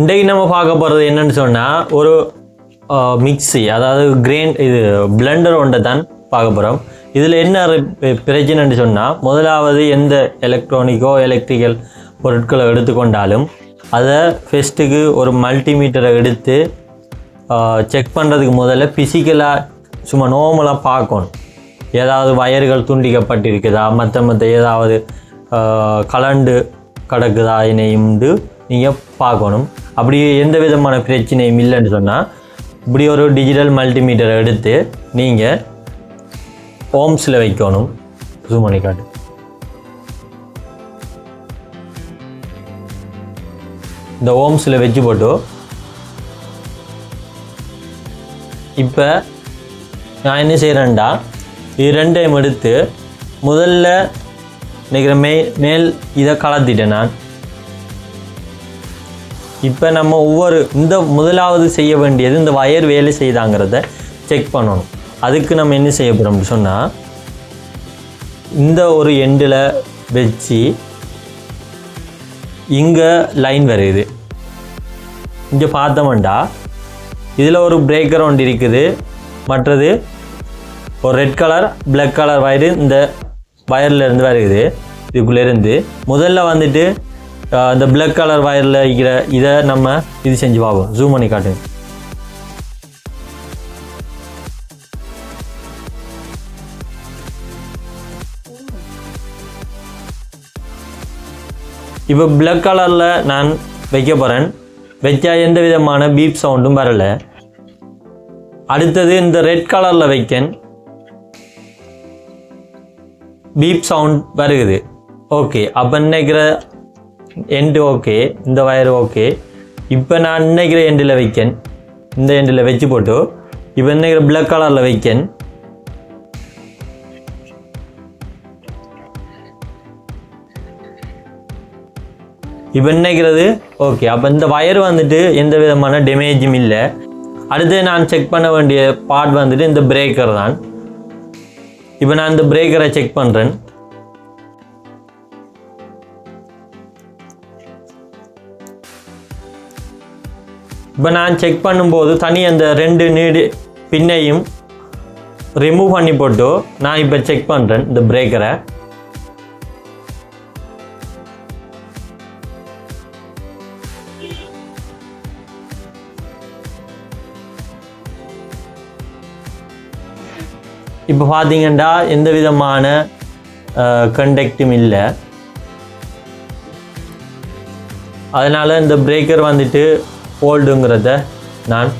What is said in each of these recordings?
இன்றைக்கு நம்ம பார்க்க போகிறது என்னன்னு சொன்னால் ஒரு மிக்சி அதாவது கிரைன் இது பிளெண்டர் ஒன்றை தான் பார்க்க போகிறோம் இதில் என்ன பிரச்சனைன்னு சொன்னால் முதலாவது எந்த எலக்ட்ரானிக்கோ எலக்ட்ரிக்கல் பொருட்களை எடுத்துக்கொண்டாலும் அதை ஃபெஸ்ட்டுக்கு ஒரு மல்டிமீட்டரை எடுத்து செக் பண்ணுறதுக்கு முதல்ல ஃபிசிக்கலாக சும்மா நோமலாக பார்க்கணும். ஏதாவது வயர்கள் துண்டிக்கப்பட்டிருக்குதா? மற்ற மற்ற ஏதாவது கலண்டு கிடக்குதா? இணையுண்டு நீங்கள் பார்க்கணும். அப்படி எந்த விதமான பிரச்சனையும் இல்லைன்னு சொன்னால் இப்படி ஒரு டிஜிட்டல் மல்டிமீட்டரை எடுத்து நீங்கள் ஓம்ஸில் வைக்கணும். சுமணி காட்டு. இந்த ஓம்ஸில் வச்சு போட்டு இப்போ நான் என்ன செய்கிறேன்டா இது ரெண்டையும் எடுத்து முதல்ல நினைக்கிற மே மேல் இதை கலத்திட்டேன் நான். இப்போ நம்ம ஒவ்வொரு இந்த முதலாவது செய்ய வேண்டியது இந்த வயர் வேலை செய்தாங்கிறத செக் பண்ணணும். அதுக்கு நம்ம என்ன செய்ய போகிறோம்னு சொன்னால் இந்த ஒரு எண்டில் வச்சு இங்கே லைன் வருது இங்கே பார்த்தோம்டா இதில் ஒரு பிரேக்கர் ஒன்று இருக்குது. மற்றது ஒரு red colour black colour wire இந்த வயர்லேருந்து இருந்து வருது இதுக்குள்ளே இருந்து முதல்ல வந்துட்டு இந்த Black கலர் வயரில் இருக்கிற இதை நம்ம இது செஞ்சு பார்ப்போம் ஜூம் பண்ணி காட்டுங்க. இப்போ Black கலரில் நான் வைக்க போகிறேன் வச்சா எந்த விதமான பீப் சவுண்டும் வரலை. அடுத்தது இந்த ரெட் கலரில் வைக்கேன். பீப் சவுண்ட் வருகுது. ஓகே அப்போ நினைக்கிற எண்டு ஓகே இந்த வயர் ஓகே இப்போ நான் நினைக்கிற எண்டில் வைக்கேன். இந்த எண்டில் வச்சு போட்டு இப்போ நினைக்கிற பிளாக் கலரில் வைக்கன். இப்போ நினைக்கிறது ஓகே அப்போ இந்த வயர் வந்துட்டு எந்த விதமான டேமேஜும் இல்லை. அடுத்து நான் செக் பண்ண வேண்டிய பார்ட் வந்துட்டு இந்த பிரேக்கர் தான். இப்போ நான் இந்த பிரேக்கரை செக் பண்ணுறேன் இப்போ நான் செக் பண்ணும்போது தனி அந்த ரெண்டு நீடு பின்னையும் ரிமூவ் பண்ணி போட்டு நான் இப்போ செக் பண்ணுறேன் இந்த பிரேக்கரை இப்போ பார்த்தீங்கன்னா எந்த விதமான கண்டக்டும் இல்லை. அதனால் இந்த பிரேக்கர் வந்துட்டு ஓல்டுங்கிறத நான்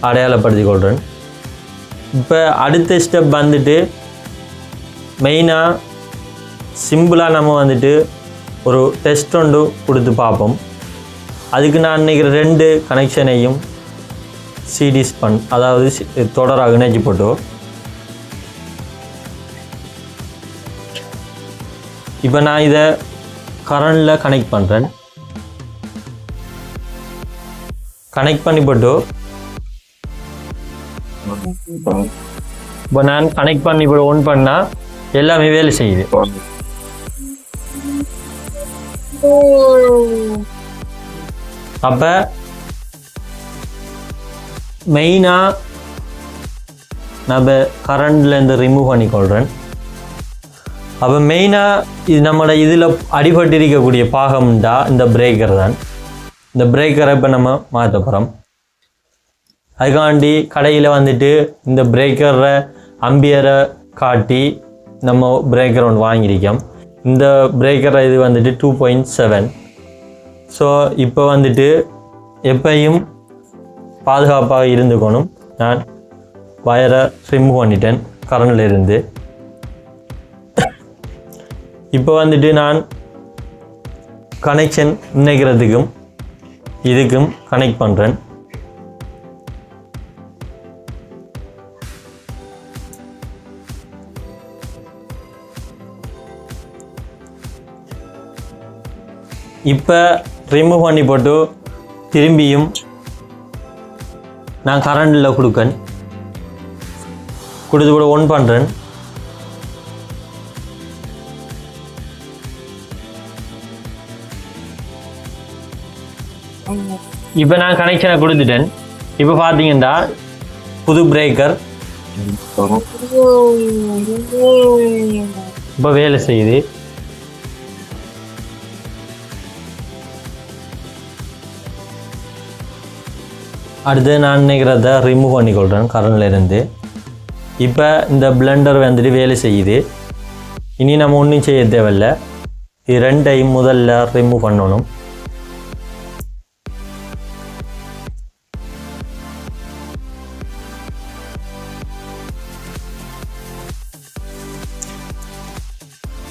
அடையாளப்படுத்திக் கொள்கிறேன் இப்போ அடுத்த ஸ்டெப் வந்துட்டு மெயினாக சிம்பிளாக நம்ம வந்துட்டு ஒரு டெஸ்ட் ஒன்று கொடுத்து பார்ப்போம். அதுக்கு நான் நினைக்கிற ரெண்டு கனெக்ஷனையும் சிடி பண் அதாவது சி- தொடராக இணைச்சி போட்டு. இப்போ நான் இதை கரண்டில் கனெக்ட் பண்ணுறேன் கனெக்ட் பண்ணி போட்டு. இப்போ நான் கனெக்ட் பண்ணி இப்போ ஒன் பண்ணால் எல்லாமே வேலை செய்யுது. அப்போ மெயினாக நம்ம கரண்ட்லேருந்து ரிமூவ் பண்ணி கொள்கிறேன் அப்போ மெயினாக இது நம்மளோட இதில் அடிபட்டிருக்கக்கூடிய பாகம்டா இந்த பிரேக்கர் தான். இந்த பிரேக்கரை இப்போ நம்ம மாற்ற போகிறோம் அதுக்காண்டி கடையில் வந்துட்டு இந்த பிரேக்கரை அம்பியரை காட்டி நம்ம பிரேக்கர் ஒன்று வாங்கியிருக்கோம். இந்த பிரேக்கரை இது வந்துட்டு டூ பாயிண்ட் செவன் ஸோ இப்போ வந்துட்டு எப்பையும் பாதுகாப்பாக இருந்துக்கணும் நான் வயரை ரிமூவ் பண்ணிட்டேன் கரண்டில் இருந்து. இப்போ வந்துட்டு நான் கனெக்ஷன் இணைக்கிறதுக்கும் இதுக்கும் கனெக்ட் பண்ணுறேன் இப்போ ரிமூவ் பண்ணி போட்டு திரும்பியும் நான் கரண்டில் கொடுக்கன் கொடுத்து கூட ஒன் பண்ணுறேன் இப்போ நான் கனெக்ஷனை கொடுத்துட்டேன். இப்போ பார்த்தீங்கன்னா புது பிரேக்கர் இப்போ வேலை செய்யுது. அடுத்து நான் நினைக்கிறத ரிமூவ் பண்ணிக்கொள்கிறேன் கரண்ட்ல இருந்து. இப்போ இந்த பிளெண்டர் வந்துட்டு வேலை செய்யுது. இனி நம்ம ஒன்றும் செய்ய தேவையில்ல. இது ரெண்டையும் முதல்ல ரிமூவ் பண்ணணும்.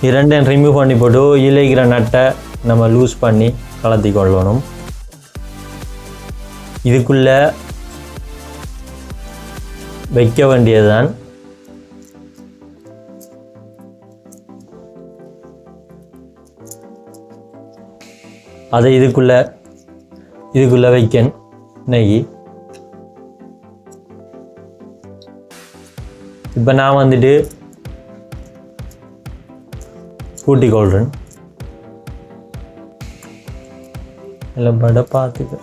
இரண்டையும் ரிமூவ் பண்ணி போட்டு இலைகிற நட்டை நம்ம லூஸ் பண்ணி கலத்தி கொள்ளணும் இதுக்குள்ள வைக்க வேண்டியதுதான் அதை இதுக்குள்ள இதுக்குள்ள வைக்கன் நெய் இப்போ நான் வந்துட்டு கூட்டிக் கொள்கிறேன் இல்லை பட பார்த்துக்க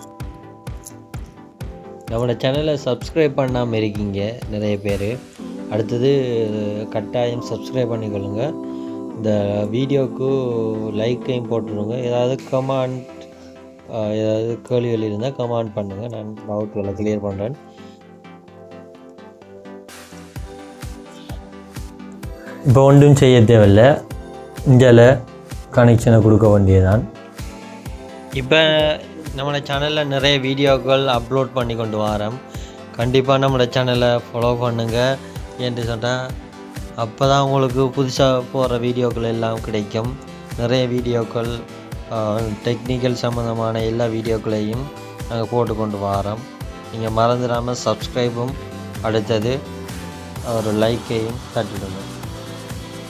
நம்மளோட சேனலை சப்ஸ்கிரைப் பண்ணாமல் இருக்கீங்க நிறைய பேர். அடுத்தது கட்டாயம் சப்ஸ்கிரைப் பண்ணிக்கொள்ளுங்க. இந்த வீடியோவுக்கு லைக்கையும் போட்டுருங்க ஏதாவது கமெண்ட் ஏதாவது கேள்விகள் இருந்தால் கமெண்ட் பண்ணுங்கள் நான் டவுட்களை கிளியர் பண்ணுறேன் இப்போ ஒன்றும் செய்ய தேவையில்லை. இந்தியாவில் கனெக்ஷனை கொடுக்க வேண்டியதுதான். இப்போ நம்மளோட சேனலில் நிறைய வீடியோக்கள் அப்லோட் பண்ணி கொண்டு வரோம். கண்டிப்பாக நம்மளோட சேனலை ஃபாலோ பண்ணுங்கள் என்று சொன்னால் அப்போ தான் உங்களுக்கு புதுசாக போகிற வீடியோக்கள் எல்லாம் கிடைக்கும். நிறைய வீடியோக்கள் டெக்னிக்கல் சம்மந்தமான எல்லா வீடியோக்களையும் நாங்கள் போட்டு கொண்டு வரோம். நீங்கள் மறந்துடாமல் சப்ஸ்கிரைபும் அடுத்தது ஒரு லைக்கையும் தட்டிடுங்க.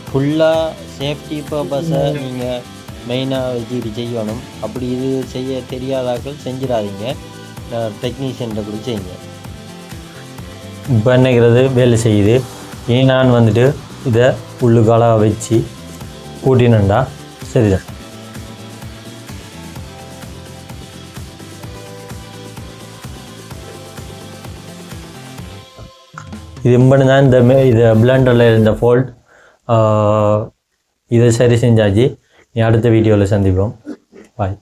ஃபுல்லாக சேஃப்டி பர்பஸை நீங்கள் மெயினாக வச்சு இது செய்யணும். அப்படி இது செய்ய தெரியாதாக்கள் செஞ்சிடாதீங்க. டெக்னீஷியன்கிட்ட கூட செய்யுங்க. இப்போ என்னங்கிறது வேலை செய்யுது. இனி நான் வந்துட்டு இதை உள்ளுக்காலாக வச்சு கூட்டினண்டா சரிதான் இது இம்பனு தான் இந்த மே- இது பிளண்டரில் இருந்த ஃபோல்ட் இதை சரி செஞ்சாச்சு. நீ அடுத்த வீடியோவில் சந்திப்போம். பாய்